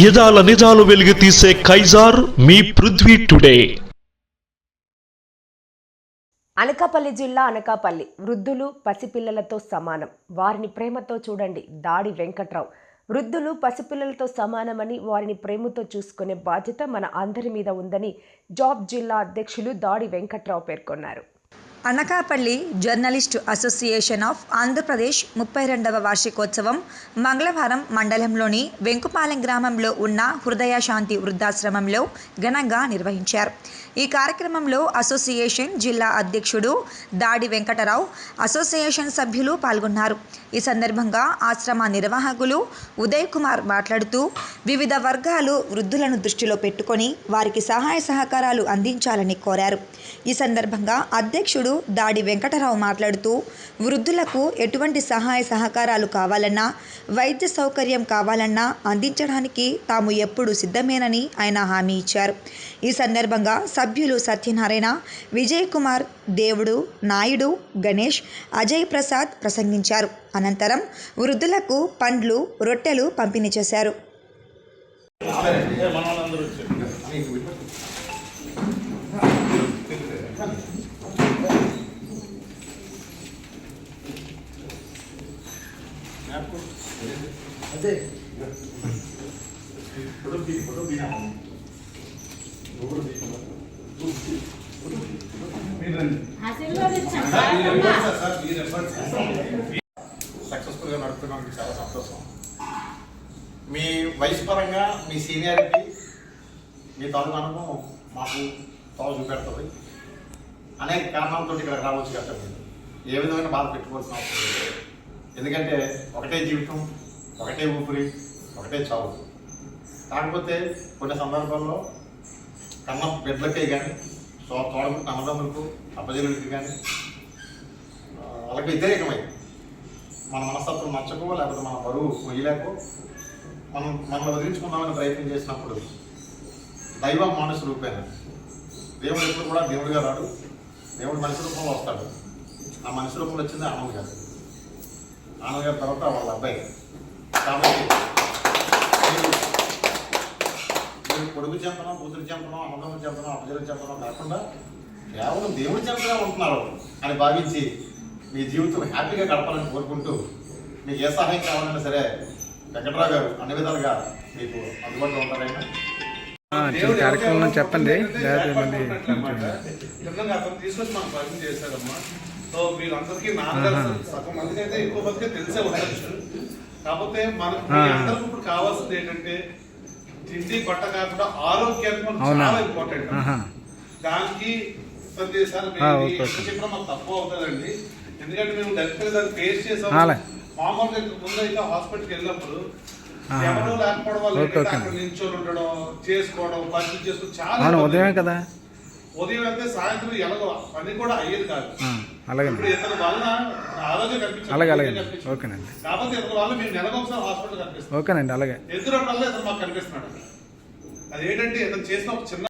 యదాల నిజాలు వెలుగు తీసే కైజార్ మీ పృథ్వీ టుడే. అనకాపల్లి జిల్లా అనకాపల్లి. వృద్ధులు పసిపిల్లలతో సమానం. వారిని ప్రేమతో చూడండి దాడి వెంకట్రావు. వృద్ధులు పసిపిల్లలతో సమానమని వారిని ప్రేమతో చూసుకునే బాధ్యత మన అందరి మీద ఉందని జాబ్ జిల్లా అధ్యక్షులు దాడి వెంకట్రావు పేర్కొన్నారు. Anakapalli journalist association of Andhra Pradesh ముప్పై రెండవ వార్షికోత్సవం మంగళవారం మండలంలోని వెంకుపాలెం గ్రామంలో ఉన్న హృదయ శాంతి వృద్ధాశ్రమంలో ఘనంగా నిర్వహించారు. ఈ కార్యక్రమంలో అసోసియేషన్ జిల్లా అధ్యక్షుడు దాడి వెంకటరావు అసోసియేషన్ సభ్యులు పాల్గొన్నారు. ఈ సందర్భంగా ఆశ్రమ నిర్వాహకులు ఉదయ్ కుమార్ మాట్లాడుతూ వివిధ వర్గాలు వృద్ధులను దృష్టిలో పెట్టుకొని వారికి సహాయ సహకారాలు అందించాలని కోరారు. ఈ సందర్భంగా అధ్యక్షుడు దాడి వెంకటరావు మాట్లాడుతూ వృద్ధులకు ఎటువంటి సహాయ సహకారాలు కావాలన్నా వైద్య సౌకర్యం కావాలన్నా అందించడానికి తాము ఎప్పుడు సిద్ధమేనని ఆయన హామీ ఇచ్చారు. ఈ సందర్భంగా సభ్యులు సత్యనారాయణ విజయ్ కుమార్ దేవుడు నాయుడు గణేష్ అజయ్ ప్రసాద్ ప్రసంగించారు. అనంతరం వృద్ధులకు పండ్లు రొట్టెలు పంపిణీ చేశారు. సక్సెస్ఫుల్గా నడుపుతున్నందుకు చాలా సంతోషం. మీ వయసు పరంగా మీ సీనియారిటీ మీ తాలూకు అనుభవం మాకు తోవ చూపెడుతుంది. అనేక కారణాలతో ఇక్కడ రావచ్చు కదా ఏ విధమైన బాధ పెట్టుకోవాల్సిన అవసరం లేదు. ఎందుకంటే ఒకటే జీవితం ఒకటే ఊపిరి ఒకటే చావు. కాకపోతే కొన్ని సందర్భాల్లో కన్న బిడ్డలకే కానీ సో తోడకు అన్నదమ్ములకు అప్పజనులకి కానీ వాళ్ళకి వ్యతిరేకమై మన మనస్తత్వం నచ్చకో లేకపోతే మన బరువు మొయ్యలేకో మనం మనల్ని వదిలించుకుందామని ప్రయత్నం చేసినప్పుడు దైవ మానసు రూపేణ దేవుడు ఎప్పుడు కూడా దేవుడిగా రాడు. దేవుడు మనిషి రూపంలో వస్తాడు. ఆ మనిషి రూపంలో వచ్చింది ఆనంద్ గారు. ఆనంద్ గారి తర్వాత వాళ్ళ అబ్బాయి. కాబట్టి మీరు- కొడుకు చెంపడం కూతురు చెంపడం అన్నదమ్ముడు చెంపడం అప్పజలు చెంపడం కాకుండా కేవలం దేవుడి చెంపగా ఉంటున్నారు అని భావించి మీ జీవితం హ్యాపీగా గడపాలని కోరుకుంటూ మీకు ఏ సహాయం కావాలన్నా సరే వెంకట్రావు గారు అన్ని విధాలుగా మీకు అందుబాటులో ఉంటారైనా కార్యక్రమం చెప్పండి. తీసుకొచ్చి మనకు పరిచయం చేశారమ్మా. సో మీరందరికీ నాన్నగారు సగం మందికి అయితే ఎక్కువ మందికి తెలిసే ఉండొచ్చు కాకపోతే మనకు. అందరికి ఇప్పుడు కావాల్సింది ఏంటంటే తిండి బట్ట కాకుండా ఆరోగ్యానికి మనకు? చాలా ఇంపార్టెంట్. దానికి ప్రతిసారి మీరు. చెప్పినా మాకు తక్కువ అవుతుందండి ఎందుకంటే మేము డైరెక్ట్గా దాన్ని ఫేస్ చేసాం. మామూలుగా ముందు అయితే హాస్పిటల్కి వెళ్ళినప్పుడు. ఎవరు లేకపోవడం వల్ల. అక్కడ నిల్చొని ఉండడం చేసుకోవడం పనులు చేసుకోవడం చాలా. ఉదయమే కదా ఉదయం అయితే సాయంత్రం ఎలాగో పని కూడా అయ్యేది కాదు అలాగే అలాగే అలాగే. ఓకేనండి. ఓకేనండి అలాగే. కనిపిస్తున్నాడు. అదేంటంటే ఇతను చేసిన ఒక చిన్న